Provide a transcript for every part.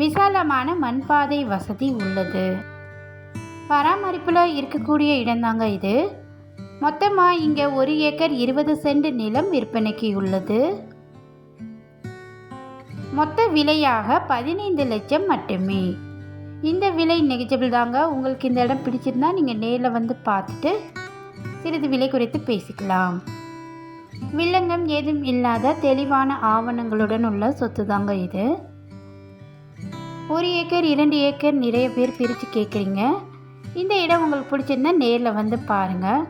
விசாலமான மண்பாதை வசதி உள்ளது. பராமரிப்பில் இருக்கக்கூடிய இடம்தாங்க இது. மொத்தமாக இங்கே ஒரு ஏக்கர் இருபது சென்ட் நிலம் விற்பனைக்கு உள்ளது. மொத்த விலையாக பதினைந்து லட்சம் மட்டுமே. இந்த விலை நெகிஜபிள் தாங்க. உங்களுக்கு இந்த இடம் பிடிச்சிருந்தா நீங்கள் நேரில் வந்து பார்த்துட்டு சிறிது விலை குறைத்து பேசிக்கலாம். வில்லங்கம் ஏதும் இல்லாத தெளிவான ஆவணங்களுடன் உள்ள சொத்து தாங்க இது. ஒரு ஏக்கர் இரண்டு ஏக்கர் நிறைய பேர் பிரித்து கேட்குறீங்க. இந்த இடம் உங்களுக்கு பிடிச்சிருந்தா நேரில் வந்து பாருங்கள்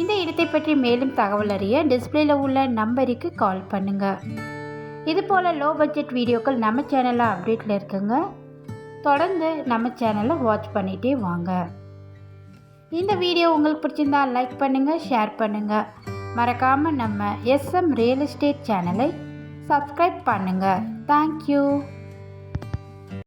இந்த இடத்தை பற்றி மேலும் தகவல் அறிய டிஸ்பிளேல உள்ள நம்பருக்கு கால் பண்ணுங்கள் இது போல் லோ பட்ஜெட் வீடியோக்கள் நம்ம சேனலில் அப்டேட்டில் இருக்குங்க. தொடர்ந்து நம்ம சேனலை வாட்ச் பண்ணிகிட்டே வாங்க. இந்த வீடியோ உங்களுக்கு பிடிச்சிருந்தா லைக் பண்ணுங்கள் ஷேர் பண்ணுங்கள் மறக்காமல் நம்ம எஸ்எம் ரியல் எஸ்டேட் சேனலை சப்ஸ்கிரைப் பண்ணுங்கள் தேங்க்யூ